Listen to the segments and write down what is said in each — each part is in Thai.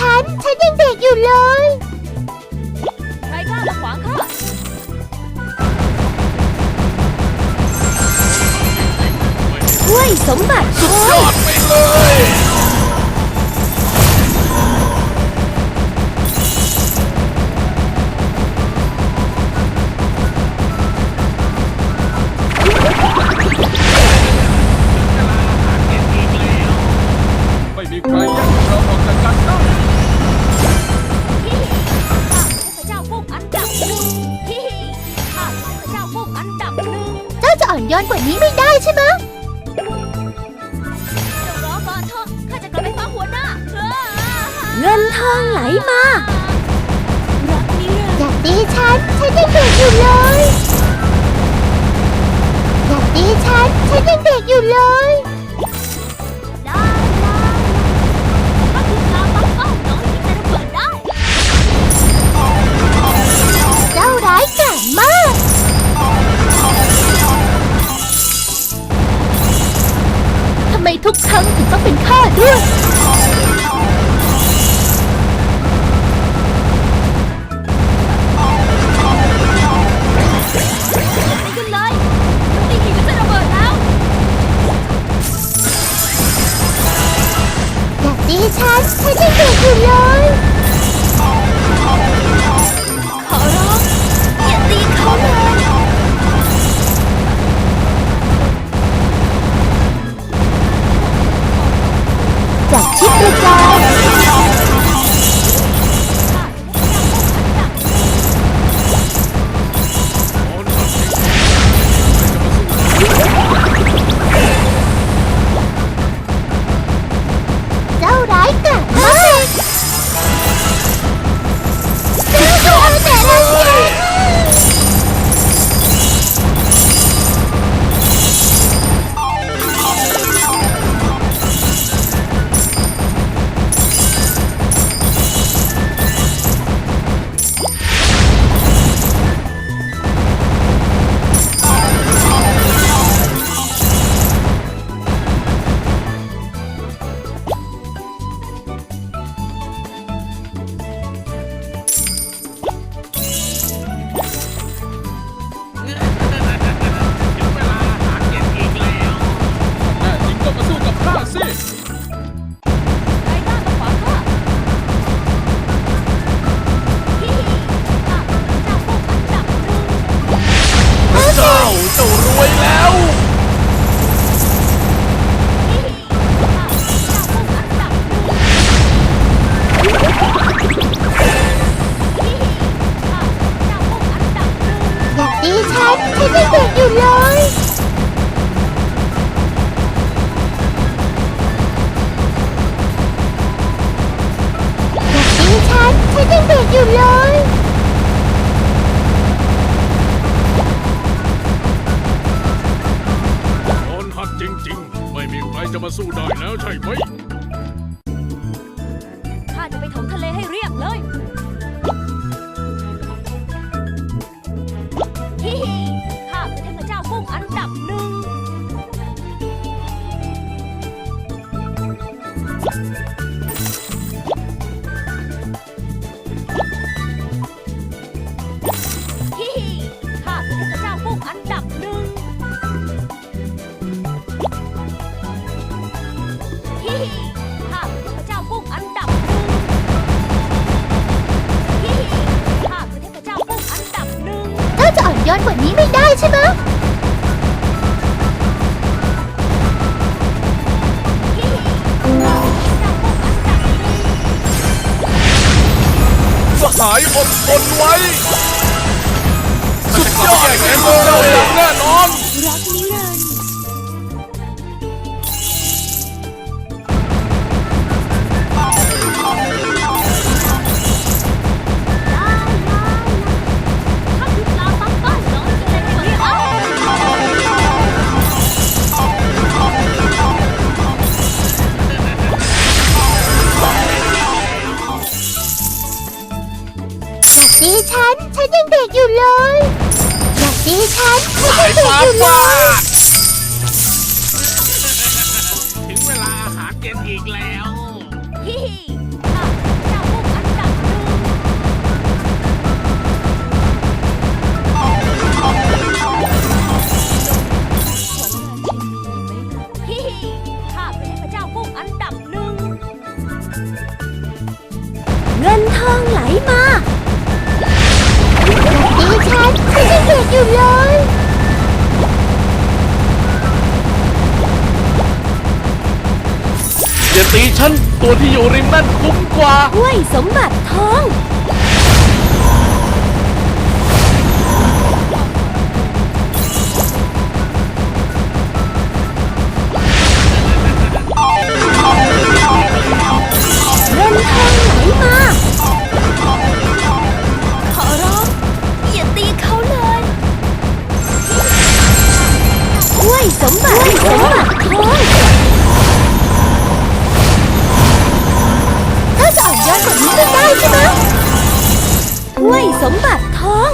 ฉัน ฉันยังเด็กอยู่เลย ใครกล้าขวางข้าด้วยสมบัติสุดยอดไปเลย เงินทองไหลมาอยากดีฉัน ฉันยังเด็กอยู่เลย อยากดีฉัน ฉันยังเด็กอยู่เลยเจ้าร้ายกาจมากทำไมทุกครั้งถึงต้องเป็นข้าด้วย 일잘 해줄 테구요. กนไว้ กอยู่เลย อยากดีฉันไม่ได้เบรกอยู่เลย ตัวที่อยู่ริมนั่นคุ้มกว่า ด้วยสมบัติทอง เงินทองไหลมา ขอร้อง อย่าตีเขาเลยวยสมบัติด้สมบัติทอง ยอดกว่านี้ก็ได้ใช่ไหมถ้วยสมบัติทอง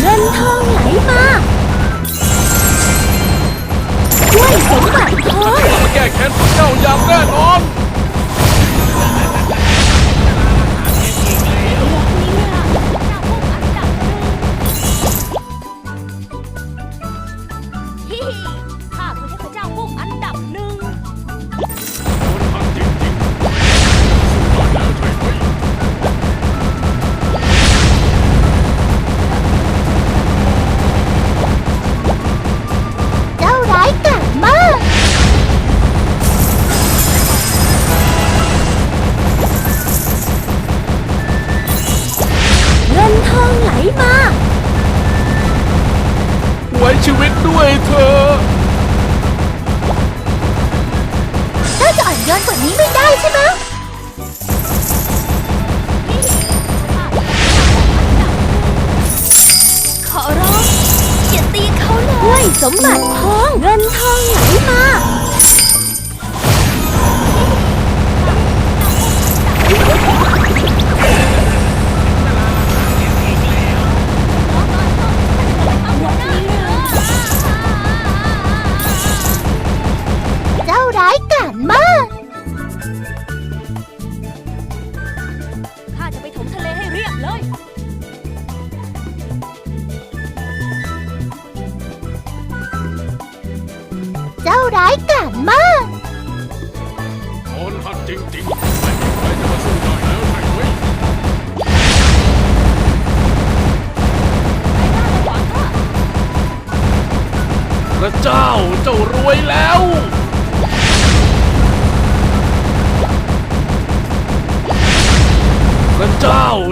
เงินทองไหลมาถ้วยสมบัติทอง จะมาแก้แค้นพวกเจ้าอย่างแน่นอน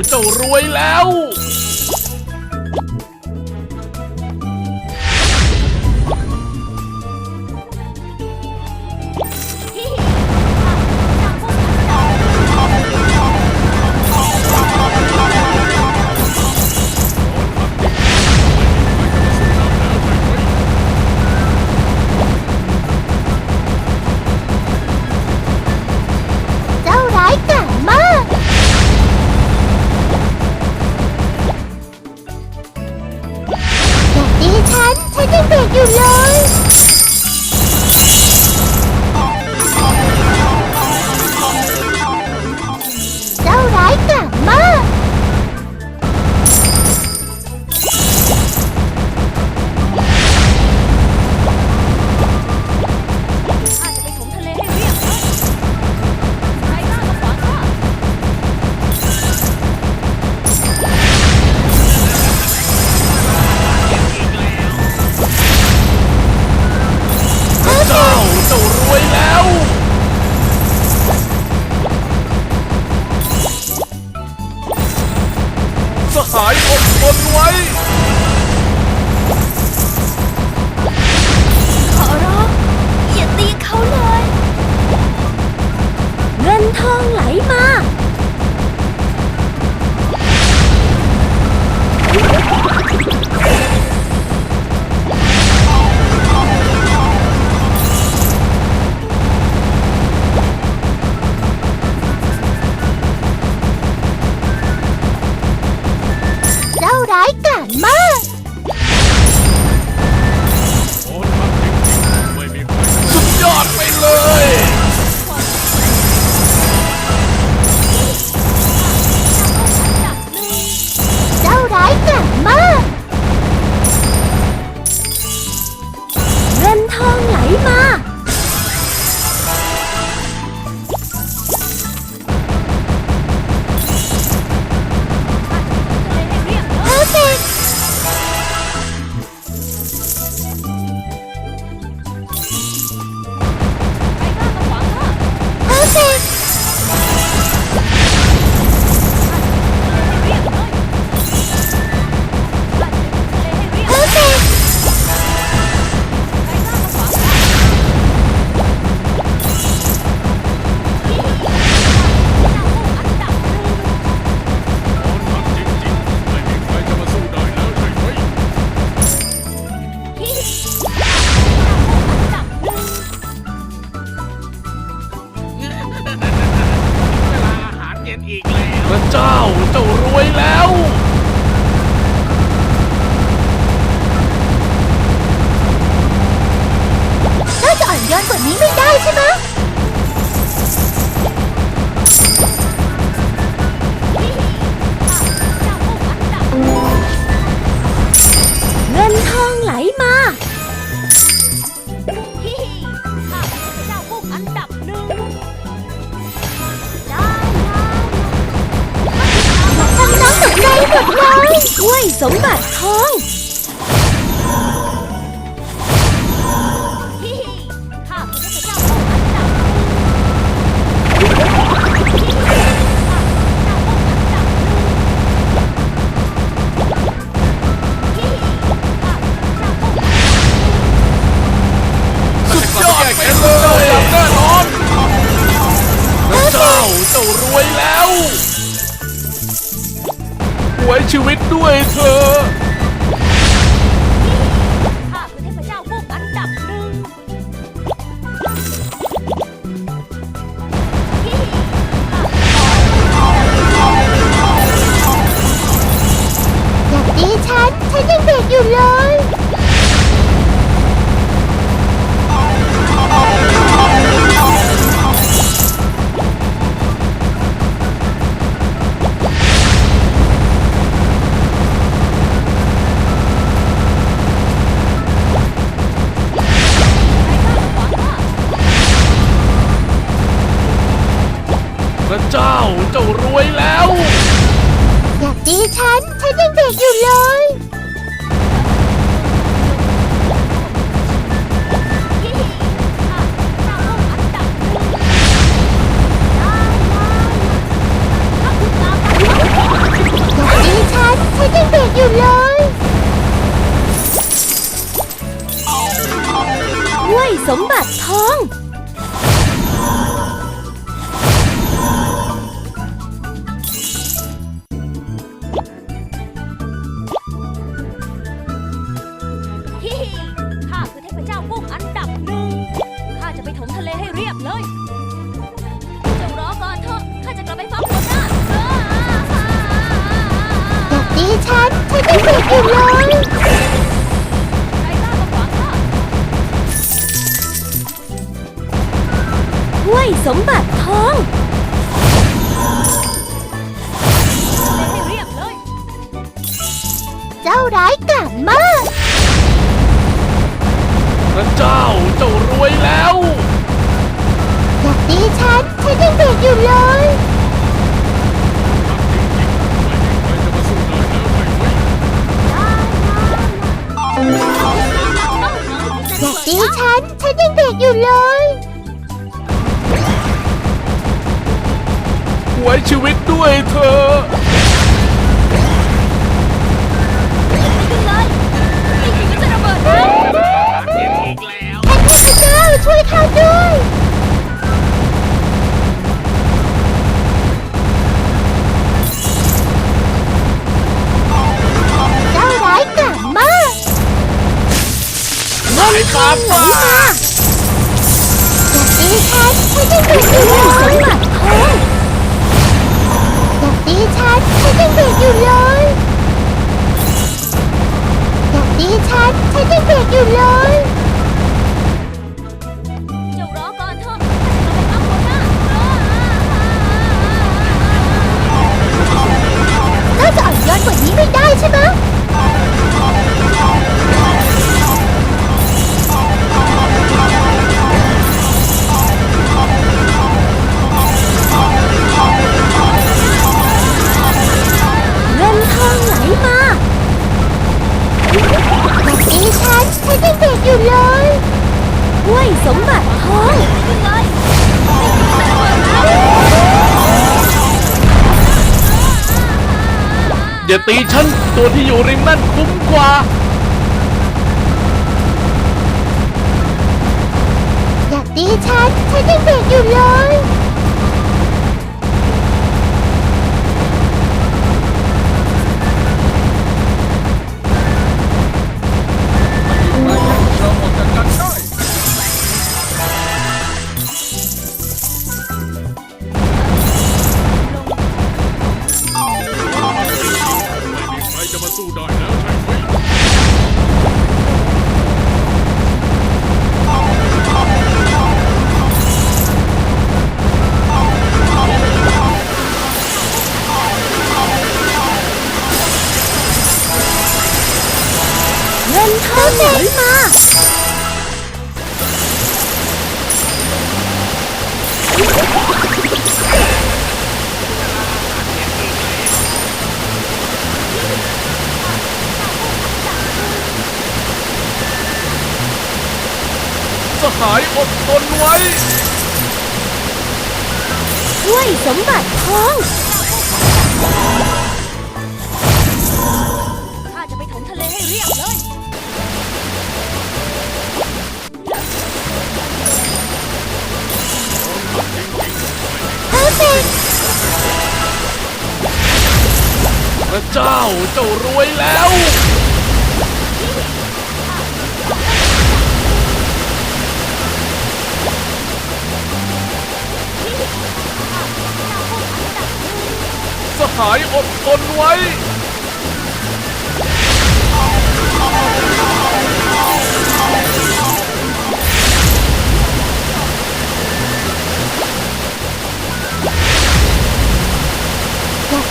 เจ้ารวยแล้ว ระเจ้าเจ้ารวยแล้ว มบัติทอง ฮิฮิข้าคือเทพเจ้ากุ้งอันดับหนึ่ง ข้าจะไปถมทะเลให้เรียบเลยเจ้ารอก่อนเถอะ ข้าจะกลับไปฟังหัวหน้าเอออย่าตีฉันฉันยังเด็กอยู่ เจ้าเจ้ารวยแล้วอย่าตีฉันฉันยังเด็กอยู่เลยหักจริงๆไม่มีใครจะมาสู้ได้แล้วใช่ไหมอย่าตีฉันฉันยังเด็กอยู่เลย ไว้ชีวิตด้วยเธอขึ้นเลยนี่ถึงจะระเบิดแล้ ช่วยข้าด้วย เจ้าร้ายกาจมากไหนครับไหลมาอย่าตีฉันฉันยังเด็กอยู่เลยสมบัติทองอย่าตีฉันฉันยังเด็กอยู่เลยอย่าตีฉันฉันยังเด็กอยู่เลย ย้อนกว่านี้ไม่ได้ใช่ไหม อย่าตีฉัน ตัวที่อยู่ริมนั่นคุ้มกว่า อยากตีฉัน ฉันยังเด็กอยู่เลย ให้เรียบเลยเพอร์เฟกพระเจ้าเจ้ารวยแล้ว สหายอดทนไว้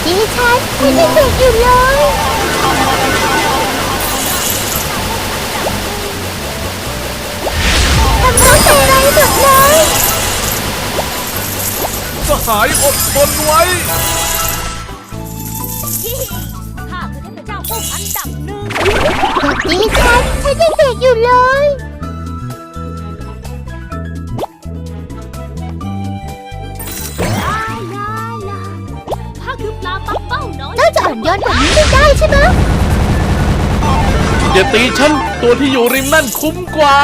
อยากตีฉันฉันยังเด็กอยู่เลย ทำน้องใจร้ายหมดเลยสหายอดทนไว้ฮิฮิข้าคือเทพเจ้ากุ้งอันดับหนึ่งอยากตีฉันฉันยังเด็กอยู่เลย นยน่าจะอ่อนโยนกว่านี้ไม่ได้ใช่ไหมอย่าตีฉัน ตัวที่อยู่ริมนั่นคุ้มกว่า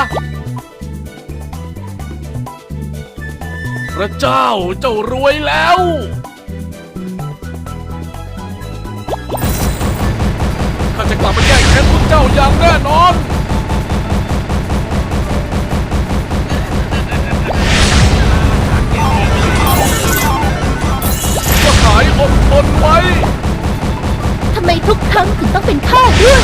พระเจ้าเจ้ารวยแล้ว ข้าจะกลับมาแก้แค้นพวกเจ้าอย่างแน่นอนสหายอดทนไว้ำไมทุกครั้งถึงต้องเป็นข้าด้วย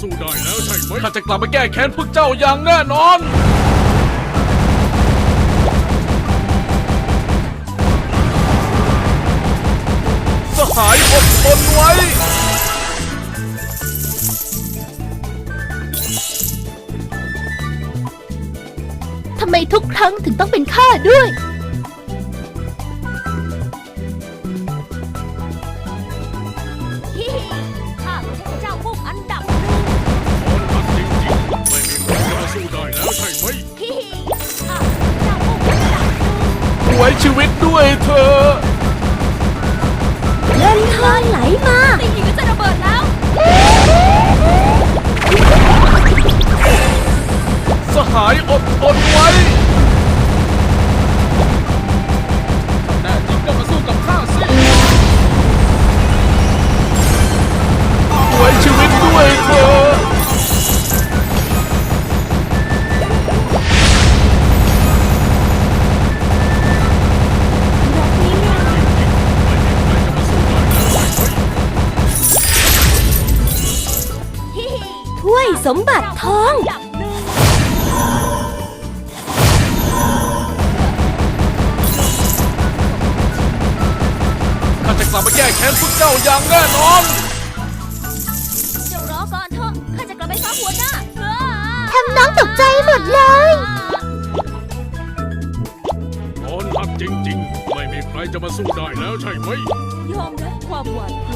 สู้ได้แล้วใช่ไหมข้าจะกลับมาแก้แค้นพวกเจ้าอย่างแน่นอน สหายอดทนไว้ ทำไมทุกครั้งถึงต้องเป็นข้าด้วย ว้ชีวิตด้วยเธอเงินทองไหลมาตีหินก็จะระเบิดแล้ว สหายอดทนไว้แน่จริงก็มาสู้กับข้าสิไว้ชีวิตด้วยเธอ สมบัติทองอันดับหนึ่งข้าจะกลับมาแก้แค้นพวกเจ้าอย่างแน่นอนเจ้ารอก่อนเถอะ ข้าจะกลับไปฟ้าหัวหน้าทำน้องตกใจหมดเลยอ่อนหักจริง ๆ ไม่มีใครจะมาสู้ได้แล้วใช่ไหม ยอมรับความหวาดก